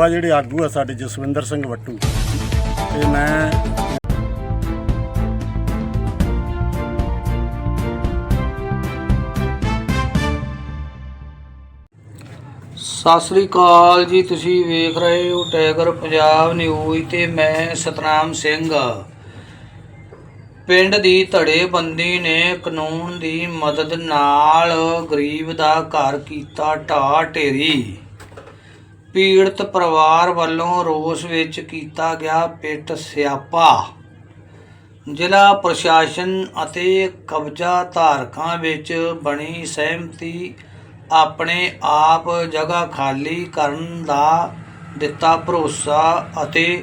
ਸੂਬਾ ਜਿਹੜੇ ਆਗੂ ਆ ਸਾਡੇ ਜਸਵਿੰਦਰ ਸਿੰਘ ਵੱਟੂ। ਤੇ ਮੈਂ ਸਤਿ ਸ੍ਰੀ ਅਕਾਲ ਜੀ, ਤੁਸੀਂ ਵੇਖ ਰਹੇ ਹੋ ਟਾਈਗਰ ਪੰਜਾਬ ਨਿਊਜ਼ ਤੇ ਮੈਂ ਸਤਨਾਮ ਸਿੰਘ। ਪਿੰਡ ਦੀ ਧੜੇਬੰਦੀ ਨੇ ਕਾਨੂੰਨ ਦੀ ਮਦਦ ਨਾਲ ਗਰੀਬ ਦਾ ਘਰ ਕੀਤਾ ਢਾਹ ਢੇਰੀ। ਪੀੜਤ ਪਰਿਵਾਰ ਵੱਲੋਂ ਰੋਸ ਵਿੱਚ ਕੀਤਾ ਗਿਆ ਪਿੱਟ ਸਿਆਪਾ। ਜ਼ਿਲ੍ਹਾ ਪ੍ਰਸ਼ਾਸਨ ਅਤੇ ਕਬਜ਼ਾ ਧਾਰਕਾਂ ਵਿੱਚ ਬਣੀ ਸਹਿਮਤੀ ਆਪਣੇ ਆਪ ਜਗ੍ਹਾ ਖਾਲੀ ਕਰਨ ਦਾ ਦਿੱਤਾ ਭਰੋਸਾ ਅਤੇ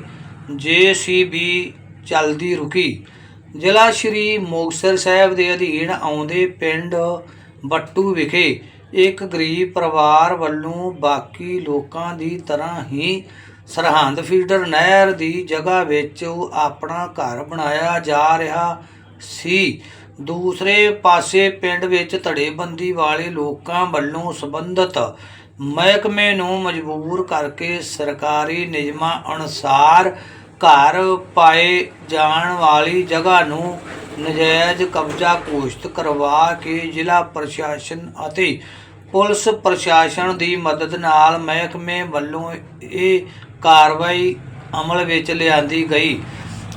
ਜੇਸੀਬੀ ਚੱਲਦੀ ਰੁਕੀ। ਜ਼ਿਲ੍ਹਾ ਸ਼੍ਰੀ ਮੁਕਤਸਰ ਸਾਹਿਬ ਦੇ ਅਧੀਨ ਆਉਂਦੇ ਪਿੰਡ ਬੱਟੂ ਵਿਖੇ ਇੱਕ ਗਰੀਬ ਪਰਿਵਾਰ ਵੱਲੋਂ ਬਾਕੀ ਲੋਕਾਂ ਦੀ ਤਰ੍ਹਾਂ ਹੀ ਸਰਹੰਦ ਫੀਡਰ ਨਹਿਰ ਦੀ ਜਗ੍ਹਾ ਵਿੱਚ ਆਪਣਾ ਘਰ ਬਣਾਇਆ ਜਾ ਰਿਹਾ ਸੀ। ਦੂਸਰੇ ਪਾਸੇ ਪਿੰਡ ਵਿੱਚ ਧੜੇਬੰਦੀ ਵਾਲੇ ਲੋਕਾਂ ਵੱਲੋਂ ਸੰਬੰਧਿਤ ਮਹਿਕਮੇ ਨੂੰ ਮਜਬੂਰ ਕਰਕੇ ਸਰਕਾਰੀ ਨਿਯਮਾਂ ਅਨੁਸਾਰ ਘਰ ਪਾਏ ਜਾਣ ਵਾਲੀ ਜਗ੍ਹਾ ਨੂੰ ਨਜਾਇਜ਼ ਕਬਜ਼ਾ ਘੋਸ਼ਿਤ ਕਰਵਾ ਕੇ ਜ਼ਿਲ੍ਹਾ ਪ੍ਰਸ਼ਾਸਨ ਅਤੇ ਪੁਲਿਸ ਪ੍ਰਸ਼ਾਸਨ ਦੀ ਮਦਦ ਨਾਲ ਮਹਿਕਮੇ ਵੱਲੋਂ ਇਹ ਕਾਰਵਾਈ ਅਮਲ ਵਿੱਚ ਲਿਆਂਦੀ ਗਈ।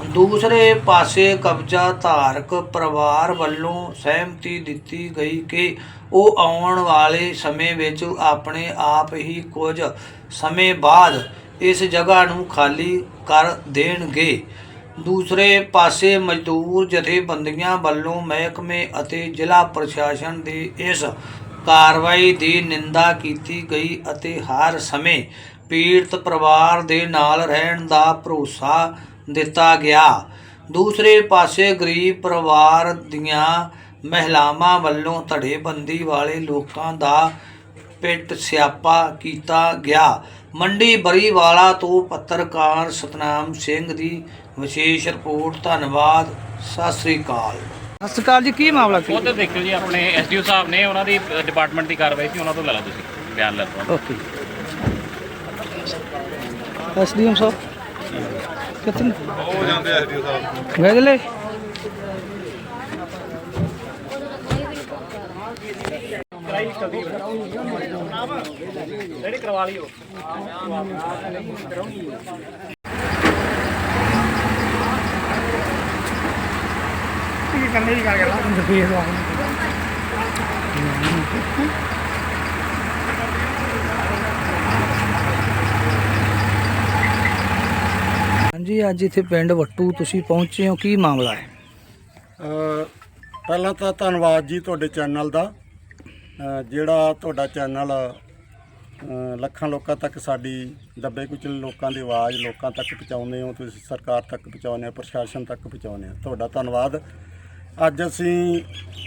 ਦੂਸਰੇ ਪਾਸੇ ਕਬਜ਼ਾ ਧਾਰਕ ਪਰਿਵਾਰ ਵੱਲੋਂ ਸਹਿਮਤੀ ਦਿੱਤੀ ਗਈ ਕਿ ਉਹ ਆਉਣ ਵਾਲੇ ਸਮੇਂ ਵਿੱਚ ਆਪਣੇ ਆਪ ਹੀ ਕੁਝ ਸਮੇਂ ਬਾਅਦ ਇਸ ਜਗ੍ਹਾ ਨੂੰ ਖਾਲੀ ਕਰ ਦੇਣਗੇ। ਦੂਸਰੇ ਪਾਸੇ ਮਜ਼ਦੂਰ ਜਥੇਬੰਦੀਆਂ ਵੱਲੋਂ ਮਹਿਕਮੇ ਅਤੇ ਜ਼ਿਲ੍ਹਾ ਪ੍ਰਸ਼ਾਸਨ ਦੀ ਇਸ ਕਾਰਵਾਈ ਦੀ ਨਿੰਦਾ ਕੀਤੀ ਗਈ ਅਤੇ ਹਰ ਸਮੇਂ ਪੀੜਤ ਪਰਿਵਾਰ ਦੇ ਨਾਲ ਰਹਿਣ ਦਾ ਭਰੋਸਾ ਦਿੱਤਾ ਗਿਆ। ਦੂਸਰੇ ਪਾਸੇ ਗਰੀਬ ਪਰਿਵਾਰ ਦੀਆਂ ਮਹਿਲਾਵਾਂ ਵੱਲੋਂ ਧੜੇਬੰਦੀ ਵਾਲੇ ਲੋਕਾਂ ਦਾ ਪਿੱਟ ਸਿਆਪਾ ਕੀਤਾ ਗਿਆ। ਮੰਡੀ ਬਰੀਵਾਲਾ ਤੋਂ ਪੱਤਰਕਾਰ ਸਤਨਾਮ ਸਿੰਘ ਦੀ ਵਿਸ਼ੇਸ਼ ਰਿਪੋਰਟ ਧੰਨਵਾਦ ਸਤਿ ਸ੍ਰੀ ਅਕਾਲ। ਸਤਿ ਸ੍ਰੀ ਅਕਾਲ ਜੀ ਕੀ ਮਾਮਲਾ ਉਹ ਤਾਂ ਦੇਖਿਓ ਜੀ ਆਪਣੇ ਐਸਡੀਓ ਸਾਹਿਬ ਨੇ ਉਹਨਾਂ ਦੀ ਡਿਪਾਰਟਮੈਂਟ ਦੀ ਕਾਰਵਾਈ ਸੀ ਉਹਨਾਂ ਤੋਂ ਲੈ ਲਓ ਤੁਸੀਂ ਬਿਆਨ ਲੈ ਲਓ। ਓਕੇ। ਐਸਡੀਐਮ ਸਾਹਿਬ ਕਿੱਥੇ ਉਹ ਜਾਂਦੇ ਐਸਡੀਓ ਸਾਹਿਬ। ਵੇਦਲੇ ਜਿਹੜੀ ਕਰਵਾ ਲਈ ਉਹ। ਹਾਂਜੀ ਅੱਜ ਇੱਥੇ ਪਿੰਡ ਵੱਟੂ ਤੁਸੀਂ ਪਹੁੰਚੇ ਹੋ। ਕੀ ਮਾਮਲਾ ਹੈ? ਅ, ਪਹਿਲਾਂ ਤਾਂ ਧੰਨਵਾਦ ਜੀ ਤੁਹਾਡੇ ਚੈਨਲ ਦਾ। ਜਿਹੜਾ ਤੁਹਾਡਾ ਚੈਨਲ ਲੱਖਾਂ ਲੋਕਾਂ ਤੱਕ ਸਾਡੀ ਦੱਬੇ ਕੁਚਲ ਲੋਕਾਂ ਦੀ ਆਵਾਜ਼, ਲੋਕਾਂ ਤੱਕ ਪਹੁੰਚਾਉਂਦੇ ਹੋ, ਤੁਸੀਂ ਸਰਕਾਰ ਤੱਕ ਪਹੁੰਚਾਉਂਦੇ ਹੋ, ਪ੍ਰਸ਼ਾਸਨ ਤੱਕ ਪਹੁੰਚਾਉਂਦੇ ਹੋ। ਤੁਹਾਡਾ ਧੰਨਵਾਦ। ਅੱਜ ਅਸੀਂ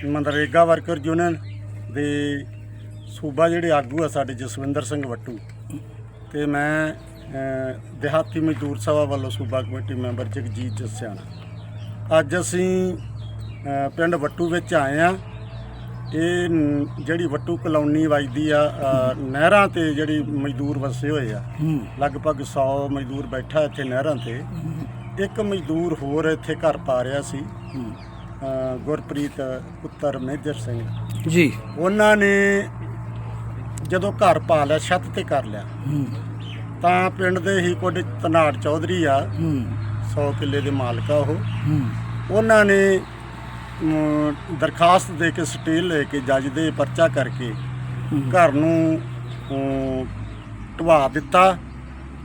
ਮਨਰੇਗਾ ਵਰਕਰ ਯੂਨੀਅਨ ਦੇ ਸੂਬਾ ਜਿਹੜੇ ਆਗੂ ਆ ਸਾਡੇ ਜਸਵਿੰਦਰ ਸਿੰਘ ਵੱਟੂ ਤੇ ਮੈਂ ਦਿਹਾਤੀ ਮਜ਼ਦੂਰ ਸਭਾ ਵੱਲੋਂ ਸੂਬਾ ਕਮੇਟੀ ਮੈਂਬਰ ਜਗਜੀਤ ਜਸਿਆਣਾ। ਅੱਜ ਅਸੀਂ ਪਿੰਡ ਵੱਟੂ ਵਿੱਚ ਆਏ ਆ ਇਹ ਜਿਹੜੀ ਵੱਟੂ ਕਲੋਨੀ ਵੱਜਦੀ ਆ ਅ, ਨਹਿਰਾਂ ਤੇ ਜਿਹੜੀ ਮਜ਼ਦੂਰ ਵਸੇ ਹੋਏ ਆ। ਲਗਭਗ 100 ਮਜ਼ਦੂਰ ਬੈਠਾ ਇੱਥੇ ਨਹਿਰਾਂ ਤੇ। ਇੱਕ ਮਜ਼ਦੂਰ ਹੋਰ ਇੱਥੇ ਘਰ ਪਾ ਰਿਹਾ ਸੀ। ਅ, ਗੁਰਪ੍ਰੀਤ ਪੁੱਤਰ ਮੇਜਰ ਸਿੰਘ। ਜੀ। ਉਹਨਾਂ ਨੇ ਜਦੋਂ ਘਰ ਪਾ ਲਿਆ ਛੱਤ ਤੇ ਕਰ ਲਿਆ। ਤਾਂ ਪਿੰਡ ਦੇ ਹੀ ਕੁਝ ਧਨਾੜ ਚੌਧਰੀ ਆ। ਹੂੰ। 100 ਕਿੱਲੇ ਦੇ ਮਾਲਕ ਆ ਉਹ। ਉਹਨਾਂ ਨੇ ਦਰਖਾਸਤ ਦੇ ਕੇ ਸਟੇਲ ਲੈ ਕੇ ਜੱਜ ਦੇ ਪਰਚਾ ਕਰਕੇ ਘਰ ਨੂੰ ਢਵਾ ਦਿੱਤਾ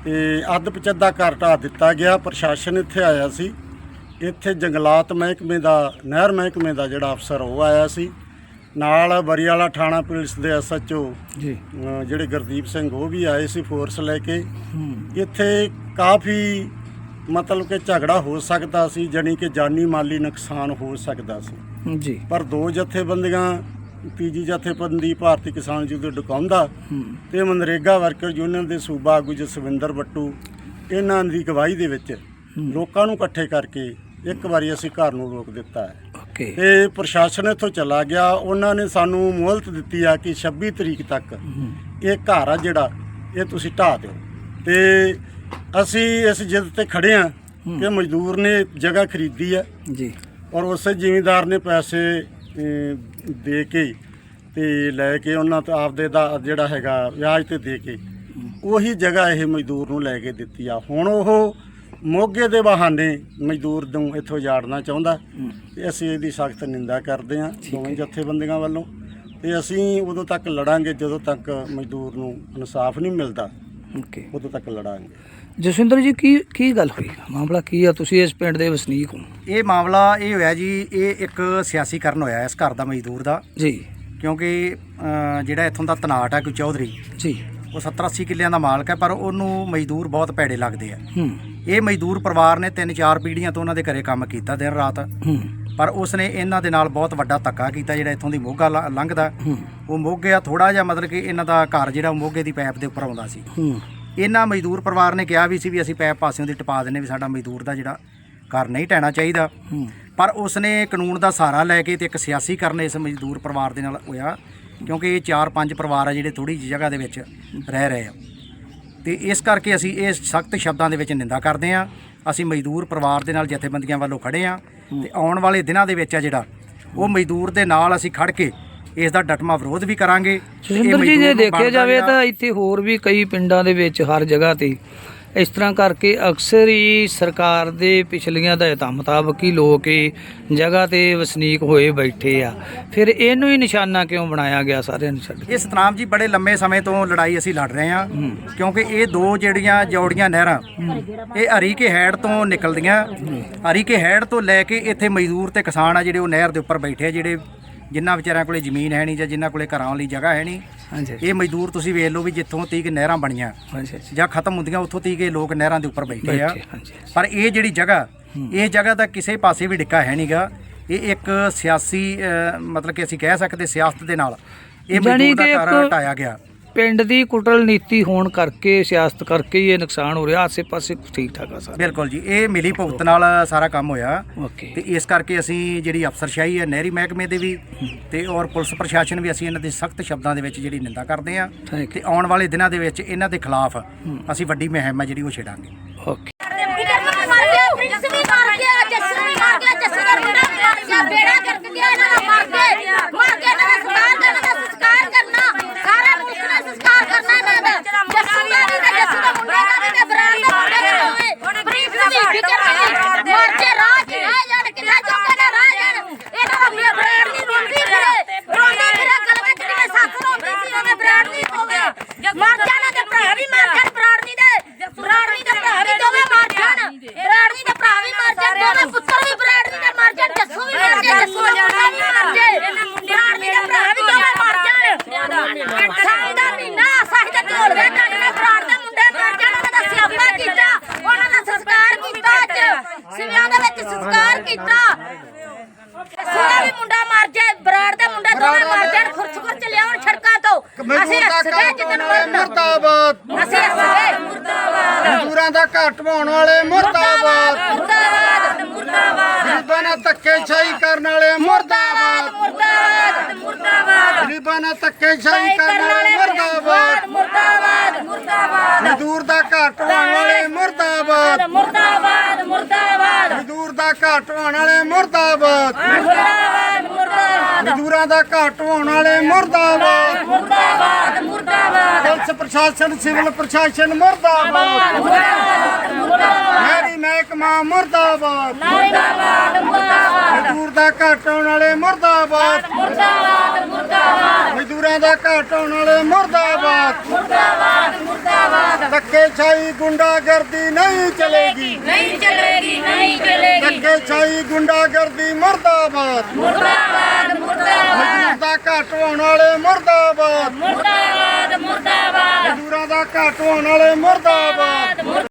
ਤੇ ਅੱਧ ਪਚੱਦਾ ਘਰ ਢਾ ਦਿੱਤਾ ਗਿਆ। ਪ੍ਰਸ਼ਾਸਨ ਇੱਥੇ ਆਇਆ ਸੀ। ਇੱਥੇ ਜੰਗਲਾਤ ਮਹਿਕਮੇ ਦਾ ਨਹਿਰ ਮਹਿਕਮੇ ਦਾ ਜਿਹੜਾ ਅਫਸਰ ਉਹ ਆਇਆ ਸੀ। ਨਾਲ ਬਰੀਵਾਲਾ ਥਾਣਾ ਪੁਲਿਸ ਦੇ ਐਸਐਚਓ ਜੀ। ਜਿਹੜੇ ਗੁਰਦੀਪ ਸਿੰਘ ਉਹ ਵੀ ਆਏ ਸੀ ਫੋਰਸ ਲੈ ਕੇ। ਇੱਥੇ ਕਾਫੀ ਮਤਲਬ ਕਿ ਝਗੜਾ ਹੋ ਸਕਦਾ ਸੀ ਜਾਣੀ ਕਿ ਜਾਨੀ ਮਾਲੀ ਨੁਕਸਾਨ ਹੋ ਸਕਦਾ ਸੀ। ਜੀ। ਪਰ ਦੋ ਜਥੇਬੰਦੀਆਂ ਤੀਜੀ ਜਥੇਬੰਦੀ ਭਾਰਤੀ ਕਿਸਾਨ ਯੂਨੀਅਨ ਦੇ ਡਕਾਉਂਦਾ ਤੇ ਮਨਰੇਗਾ ਵਰਕਰ ਯੂਨੀਅਨ ਦੇ ਸੂਬਾ ਆਗੂ ਜਸਵਿੰਦਰ ਬੱਟੂ ਇਹਨਾਂ ਦੀ ਗਵਾਹੀ ਦੇ ਵਿੱਚ ਲੋਕਾਂ ਨੂੰ ਇਕੱਠੇ ਕਰਕੇ ਇੱਕ ਵਾਰੀ ਅਸੀਂ ਘਰ ਨੂੰ ਰੋਕ ਦਿੱਤਾ ਹੈ। ਤੇ ਪ੍ਰਸ਼ਾਸਨ ਇੱਥੋਂ ਚਲਾ ਗਿਆ। ਉਹਨਾਂ ਨੇ ਸਾਨੂੰ ਮੁਹਲਤ ਦਿੱਤੀ ਆ ਕਿ 26 ਤਰੀਕ ਤੱਕ ਇਹ ਘਰ ਆ ਜਿਹੜਾ ਇਹ ਤੁਸੀਂ ਢਾਹ ਦਿਓ। ਤੇ ਅਸੀਂ ਇਸ ਜਿੱਦ ਤੇ ਖੜੇ ਆ ਕਿ ਮਜ਼ਦੂਰ ਨੇ ਜਗ੍ਹਾ ਖਰੀਦੀ ਆ ਜੀ। ਔਰ ਉਸੇ ਜ਼ਿਮੀਂਦਾਰ ਨੇ ਪੈਸੇ ਦੇ ਕੇ ਤੇ ਲੈ ਕੇ ਉਹਨਾਂ ਤੋਂ ਆਪਦੇ ਦਾ ਜਿਹੜਾ ਹੈਗਾ ਵਿਆਜ ਤੇ ਦੇ ਕੇ ਉਹੀ ਜਗ੍ਹਾ ਇਹ ਮਜ਼ਦੂਰ ਨੂੰ ਲੈ ਕੇ ਦਿੱਤੀ ਆ। ਹੁਣ ਉਹ ਮੋਗੇ ਦੇ ਬਹਾਨੇ ਮਜ਼ਦੂਰ ਨੂੰ ਇੱਥੋਂ ਜਾੜਨਾ ਚਾਹੁੰਦਾ। ਤੇ ਅਸੀਂ ਇਹਦੀ ਸਖਤ ਨਿੰਦਾ ਕਰਦੇ ਹਾਂ ਦੋਵੇਂ ਜਥੇਬੰਦੀਆਂ ਵੱਲੋਂ। ਤੇ ਅਸੀਂ ਉਦੋਂ ਤੱਕ ਲੜਾਂਗੇ ਜਦੋਂ ਤੱਕ ਮਜ਼ਦੂਰ ਨੂੰ ਇਨਸਾਫ ਨਹੀਂ ਮਿਲਦਾ। ਓਕੇ। ਉਦੋਂ ਤੱਕ ਲੜਾਂਗੇ। ਜਸਵਿੰਦਰ ਜੀ ਕੀ ਕੀ ਗੱਲ ਹੋਈ? ਮਾਮਲਾ ਕੀ ਆ? ਤੁਸੀਂ ਇਸ ਪਿੰਡ ਦੇ ਵਸਨੀਕ ਹੋ। ਇਹ ਮਾਮਲਾ ਇਹ ਹੋਇਆ ਜੀ ਇਹ ਇੱਕ ਸਿਆਸੀਕਰਨ ਹੋਇਆ ਇਸ ਘਰ ਦਾ ਮਜ਼ਦੂਰ ਦਾ। ਜੀ। ਕਿਉਂਕਿ ਅ, ਜਿਹੜਾ ਇੱਥੋਂ ਦਾ ਤਨਾਟ ਹੈ ਕੋਈ ਚੌਧਰੀ ਜੀ। ਉਹ 70 80 ਕਿੱਲਿਆਂ ਦਾ ਮਾਲਕ ਹੈ ਪਰ ਉਹਨੂੰ ਮਜ਼ਦੂਰ ਬਹੁਤ ਭੈੜੇ ਲੱਗਦੇ ਆ। ਹੂੰ। ਇਹ ਮਜ਼ਦੂਰ ਪਰਿਵਾਰ ਨੇ ਤਿੰਨ ਚਾਰ ਪੀੜ੍ਹੀਆਂ ਤੋਂ ਉਹਨਾਂ ਦੇ ਘਰੇ ਕੰਮ ਕੀਤਾ ਦਿਨ ਰਾਤ। ਹੂੰ। ਪਰ ਉਸਨੇ ਇਹਨਾਂ ਦੇ ਨਾਲ ਬਹੁਤ ਵੱਡਾ ਧੱਕਾ ਕੀਤਾ ਜਿਹੜਾ ਇੱਥੋਂ ਦੀ ਮੋਗਾ ਲੰਘਦਾ। ਹੂੰ। ਉਹ ਮੋਗੇ ਆ ਥੋੜਾ ਜਿਹਾ ਮਤਲਬ ਕਿ ਇਹਨਾਂ ਦਾ ਘਰ ਜਿਹੜਾ ਉਹ ਮੋਗੇ ਦੀ ਪਾਈਪ ਦੇ ਉੱਪਰ ਆਉਂਦਾ ਸੀ। ਹੂੰ। ਇਹਨਾਂ ਮਜ਼ਦੂਰ ਪਰਿਵਾਰ ਨੇ ਕਿਹਾ ਵੀ ਸੀ ਵੀ ਅਸੀਂ ਪੈਪ ਪਾਸਿਓਂ ਦੀ ਟਪਾ ਦਿੰਨੇ ਵੀ ਸਾਡਾ ਮਜ਼ਦੂਰ ਦਾ ਜਿਹੜਾ ਘਰ ਨਹੀਂ ਟਹਿਣਾ ਚਾਹੀਦਾ। ਪਰ ਉਸਨੇ ਕਾਨੂੰਨ ਦਾ ਸਹਾਰਾ ਲੈ ਕੇ ਤੇ ਇੱਕ ਸਿਆਸੀ ਕਰਨ ਇਸ ਮਜ਼ਦੂਰ ਪਰਿਵਾਰ ਦੇ ਨਾਲ ਹੋਇਆ ਕਿਉਂਕਿ ਇਹ ਚਾਰ ਪੰਜ ਪਰਿਵਾਰ ਆ ਜਿਹੜੇ ਥੋੜੀ ਜਿਹੀ ਜਗ੍ਹਾ ਦੇ ਵਿੱਚ ਰਹਿ ਰਹੇ ਆ। ਤੇ ਇਸ ਕਰਕੇ ਅਸੀਂ ਇਹ ਸਖਤ ਸ਼ਬਦਾਂ ਦੇ ਵਿੱਚ ਨਿੰਦਾ ਕਰਦੇ ਆ ਅਸੀਂ ਮਜ਼ਦੂਰ ਪਰਿਵਾਰ ਦੇ ਨਾਲ ਜਥੇਬੰਦੀਆਂ ਵੱਲੋਂ ਖੜੇ ਆ ਤੇ ਆਉਣ ਵਾਲੇ ਦਿਨਾਂ ਦੇ ਵਿੱਚ ਆ ਜਿਹੜਾ ਉਹ ਮਜ਼ਦੂਰ ਦੇ ਨਾਲ ਅਸੀਂ ਖੜ ਕੇ ਇਸ ਦਾ ਡਟਮਾ ਵਿਰੋਧ ਵੀ ਕਰਾਂਗੇ। ਜਸਵਿੰਦਰ ਜੀ ਜੇ ਨੂੰ ਦੇਖਿਆ ਜਾਵੇ ਤਾਂ ਇੱਥੇ ਹੋਰ ਵੀ ਕਈ ਪਿੰਡਾਂ ਦੇ ਵਿੱਚ ਹਰ ਜਗ੍ਹਾ ਤੇ ਇਸ ਤਰ੍ਹਾਂ ਕਰਕੇ ਅਕਸਰ ਹੀ ਸਰਕਾਰ ਦੇ ਪਿਛਲੀਆਂ ਹਦਾਇਤਾਂ ਮੁਤਾਬਕ ਹੀ ਲੋਕ ਇਹ ਜਗ੍ਹਾ ਤੇ ਵਸਨੀਕ ਹੋਏ ਬੈਠੇ ਆ। ਫਿਰ ਇਹਨੂੰ ਹੀ ਨਿਸ਼ਾਨਾ ਕਿਉਂ ਬਣਾਇਆ ਗਿਆ ਸਾਰਿਆਂ ਨੂੰ ਛੱਡ? ਇਹ ਸਤਨਾਮ ਜੀ ਬੜੇ ਲੰਮੇ ਸਮੇਂ ਤੋਂ ਲੜਾਈ ਅਸੀਂ ਲੜ ਰਹੇ ਹਾਂ ਕਿਉਂਕਿ ਇਹ ਦੋ ਜਿਹੜੀਆਂ ਜੋੜੀਆਂ ਨਹਿਰਾਂ ਇਹ ਹਰੀਕੇ ਹੈਡ ਤੋਂ ਨਿਕਲਦੀਆਂ। ਹਰੀਕੇ ਹੈਡ ਤੋਂ ਲੈ ਕੇ ਇੱਥੇ ਮਜ਼ਦੂਰ ਤੇ ਕਿਸਾਨ ਆ ਜਿਹੜੇ ਉਹ ਨਹਿਰ ਦੇ ਉੱਪਰ ਬੈਠੇ ਆ ਜਿਹੜੇ ਜਿਨ੍ਹਾਂ ਵਿਚਾਰਿਆਂ ਕੋਲੇ ਜ਼ਮੀਨ ਹੈ ਨਹੀਂ ਜਾਂ ਜਿਨ੍ਹਾਂ ਕੋਲੇ ਘਰਾਂ ਲਈ ਜਗ੍ਹਾ ਹੈ ਨਹੀਂ ਹਾਂਜੀ। ਇਹ ਮਜ਼ਦੂਰ ਤੁਸੀਂ ਵੇਖ ਲਓ ਵੀ ਜਿੱਥੋਂ ਤੀਕ ਨਹਿਰਾਂ ਬਣੀਆਂ ਹਾਂਜੀ। ਜਾਂ ਖਤਮ ਹੁੰਦੀਆਂ ਉੱਥੋਂ ਤੀਕ ਇਹ ਲੋਕ ਨਹਿਰਾਂ ਦੇ ਉੱਪਰ ਬੈਠੇ ਆ। ਪਰ ਇਹ ਜਿਹੜੀ ਜਗ੍ਹਾ ਇਹ ਜਗ੍ਹਾ ਦਾ ਕਿਸੇ ਪਾਸੇ ਵੀ ਡਿੱਕਾ ਹੈ ਨਹੀਂਗਾ। ਇਹ ਇੱਕ ਸਿਆਸੀ ਮਤਲਬ ਕਿ ਅਸੀਂ ਕਹਿ ਸਕਦੇ ਸਿਆਸਤ ਦੇ ਨਾਲ ਇਹ ਮਜ਼ਦੂਰ ਦਾ ਘਰ ਹਟਾਇਆ ਗਿਆ। ਪਿੰਡ ਦੀ ਕੁਟਲ ਨੀਤੀ ਹੋਣ ਕਰਕੇ ਸਿਆਸਤ ਕਰਕੇ ਹੀ ਇਹ ਨੁਕਸਾਨ ਹੋ ਰਿਹਾ ਆਸੇ ਪਾਸੇ ਠੀਕ ਠਾਕ ਆ ਸਾਰਾ। ਬਿਲਕੁਲ ਜੀ ਇਹ ਮਿਲੀ ਭੁਗਤ ਨਾਲ ਸਾਰਾ ਕੰਮ ਹੋਇਆ। ਓਕੇ। ਤੇ ਇਸ ਕਰਕੇ ਅਸੀਂ ਜਿਹੜੀ ਅਫਸਰਸ਼ਾਹੀ ਹੈ ਨਹਿਰੀ ਮਹਿਕਮੇ ਦੇ ਵੀ ਤੇ ਔਰ ਪੁਲਿਸ ਪ੍ਰਸ਼ਾਸਨ ਵੀ ਅਸੀਂ ਇਹਨਾਂ ਦੇ ਸਖਤ ਸ਼ਬਦਾਂ ਦੇ ਵਿੱਚ ਜਿਹੜੀ ਨਿੰਦਾ ਕਰਦੇ Thank ਤੇ ਆਉਣ ਵਾਲੇ ਦਿਨਾਂ ਦੇ ਵਿੱਚ ਇਹਨਾਂ ਦੇ ਖਿਲਾਫ ਅਸੀਂ ਵੱਡੀ ਮੁਹਿੰਮ ਹੈ ਜਿਹੜੀ ਉਹ ਛੇੜਾਂਗੇ। ਓਕੇ ਮਰ ਗਿਆ ਜੱਸ ਵੀ ਮਰ ਗਿਆ ਜੱਸ ਵੀ ਮਰ ਗਿਆ ਜੱਸ ਦਾ ਮੁੰਡਾ ਵੀ ਮਰ ਗਿਆ ਬੇੜਾ ਕਰਕ ਗਿਆ ਇਹਨਾਂ ਦਾ ਮਰ ਗਏ ਮਰ ਕੇ ਇਹਨਾਂ ਦਾ ਸੰਸਕਾਰ ਕਰਨਾ ਦਾ ਸੰਸਕਾਰ ਕਰਨਾ ਸਾਰੇ ਮੁਲਕ ਨੇ ਸੰਸਕਾਰ ਕਰਨਾ ਇਹਨਾਂ ਦਾ ਜੱਸ ਦਾ ਵੀ ਤੇ ਜੱਸ ਦਾ ਮੁੰਡਾ ਦਾ ਵੀ ਤੇ ਬਰਾੜ ਦਾ ਮੁੰਡਾ ਦਾ ਹੋਵੇ ਗਰੀਬ ਦੀ ਫਿਕਰ ਨਹੀਂ ਮਰ ਕੇ ਰਾਹ ਚ ਰਹਿ ਜਾਣ ਕਿੰਨਾ ਚੁੱਕੇ ਨੇ ਰਹਿ ਜਾਣ ਇਹਨਾਂ ਦਾ ਵੀ ਬਰਾੜ ਦੀ ਰੋਂਦੀ ਫਿਰੇ ਰੋਂਦੀ ਫਿਰੇ ਗਲ ਵਿੱਚ ਜਿਵੇਂ ਸੱਸ ਰੋਂਦੀ ਸੀ ਉਹਨੇ ਬਰਾੜ ਦੀ ਹੋਵੇ ਮਰ ਜਾਣ ਤੇ ਭਰਾ ਵੀ ਮਰ ਜਾਣ ਬਰਾੜਨੀ ਦੇ ਬਰਾੜਨੀ ਦੇ ਭਰਾ ਵੀ ਦੋਵੇਂ ਮਰ ਜਾਣ ਬਰਾੜਨੀ ਦੇ ਭਰਾ ਵੀ ਮਰ ਜਾਣ ਦੋਵੇਂ ਪੁੱਤਰ ਵੀ ਬਰਾੜਨੀ ਦੇ ਮਰ ਜਾਣ ਜੱਸੂ ਵੀ ਮਰ ਜਾਣ ਜੱਸੂ ਦਾ ਮੁੰਡਾ ਵੀ ਮਰ ਜਾਏ ਬਰਾੜਨੀ ਦੇ ਭਰਾ ਵੀ ਦੋਵੇਂ ਮਰ ਜਾਣ ਸਾਈ ਦਾ ਮਹੀਨਾ ਸਾਈ ਦਾ ਢੋਲ ਵੇ ਕੱਢਣੇ ਬਰਾੜ ਦੇ ਮੁੰਡੇ ਮਰ ਜਾਣ ਉਹਨਾਂ ਦਾ ਸਿਆਪਾ ਕੀਤਾ ਉਹਨਾਂ ਦਾ ਸੰਸਕਾਰ ਕੀਤਾ ਅੱਜ ਸਿਵਿਆਂ ਦੇ ਵਿੱਚ ਸੰਸਕਾਰ ਕੀਤਾ। ਸੁਣਾ ਵੀ ਮੁੰਡਾ ਮਰ ਜਾਏ ਬਰਾੜ ਦੇ ਮੁੰਡੇ ਦੋਵੇਂ ਮਰ ਜਾਣ ਖੁਰਚ ਖੁਰਚ ਲਿਆਉਣ ਸੜਕਾਂ ਤੋਂ। ਅਸੀਂ ਹੱਸਦੇ ਜਿੱਦਣ ਮਰਨਾ। ਮੁਰਦਾਬਾਦ। ਅਸੀਂ ਹੱਸਦੇ। ਮੁਰਦਾਬਾਦ ਮਜ਼ਦੂਰਾਂ ਦਾ ਘਰ ਢਵਾਉਣ ਵਾਲੇ ਮੁਰਦਾਬਾਦ। ਗਰੀਬਾਂ ਨਾਲ ਧੱਕੇਸ਼ਾਹੀ ਕਰਨ ਵਾਲੇ ਮੁਰਦਾਬਾਦ। ਮੁਰਦਾਬਾਦ ਮੁਰਦਾਬਾਦ ਗਰੀਬਾਂ ਨਾਲ ਧੱਕੇਸ਼ਾਹੀ ਕਰਨ ਵਾਲੇ ਮੁਰਦਾਬਾਦ। ਮੁਰਦਾਬਾਦ ਮੁਰਦਾਬਾਦ। ਮਜ਼ਦੂਰ ਦਾ ਘਰ ਢਵਾਉਣ ਵਾਲੇ ਮੁਰਦਾਬਾਦ। ਮੁਰਦਾਬਾਦ ਮੁਰਦਾਬਾਦ। ਮਜ਼ਦੂਰ ਦਾ ਘਰ ਢਵਾਉਣ ਵਾਲੇ ਮੁਰਦਾਬਾਦ। ਮੁਰਦਾਬਾਦ ਮੁਰਦਾਬਾਦ। ਮਜ਼ਦੂਰਾਂ ਦਾ ਘਰ ਢਵਾਉਣ ਵਾਲੇ ਮੁਰਦਾਬਾਦ। ਮੁਰਦਾਬਾਦ ਮੁਰਦਾਬਾਦ ਪੁਲਿਸ ਪ੍ਰਸ਼ਾਸਨ ਸਿਵਲ ਪ੍ਰਸ਼ਾਸਨ ਮੁਰਦਾਬਾਦ। ਮੇਰੀ ਮਹਿਕਮਾ ਮੁਰਦਾਬਾਦ। ਮੁਰਦਾਬਾਦ ਮੁਰਦਾਬਾਦ। ਮਜ਼ਦੂਰ ਦਾ ਘਰ ਢਵਾਉਣ ਵਾਲੇ ਮੁਰਦਾਬਾਦ। ਮੁਰਦਾਬਾਦ ਮੁਰਦਾਬਾਦ। ਮਜ਼ਦੂਰਾਂ ਦਾ ਘਰ ਢਵਾਉਣ ਵਾਲੇ ਮੁਰਦਾਬਾਦ। ਮੁਰਦਾਬਾਦ ਮੁਰਦਾਬਾਦ। ਧੱਕੇਸ਼ਾਹੀ ਗੁੰਡਾਗਰਦੀ ਨਹੀਂ ਚਲੇਗੀ। ਨਹੀਂ ਚਲੇਗੀ ਨਹੀਂ ਚਲੇਗੀ। ਧੱਕੇਸ਼ਾਹੀ ਗੁੰਡਾਗਰਦੀ ਮੁਰਦਾਬਾਦ। ਮੁਰਦਾਬਾਦ ਮੁਰਦਾਬਾਦ। ਮਜ਼ਦੂਰ ਦਾ ਘਰ ਢਵਾਉਣ ਵਾਲੇ ਮੁਰਦਾਬਾਦ। ਮੁਰਦਾਬਾਦ ਮੁਰਦਾਬਾਦ। ਮਜ਼ਦੂਰਾਂ ਦਾ ਘਰ ਢਵਾਉਣ ਵਾਲੇ ਮੁਰਦਾਬਾਦ।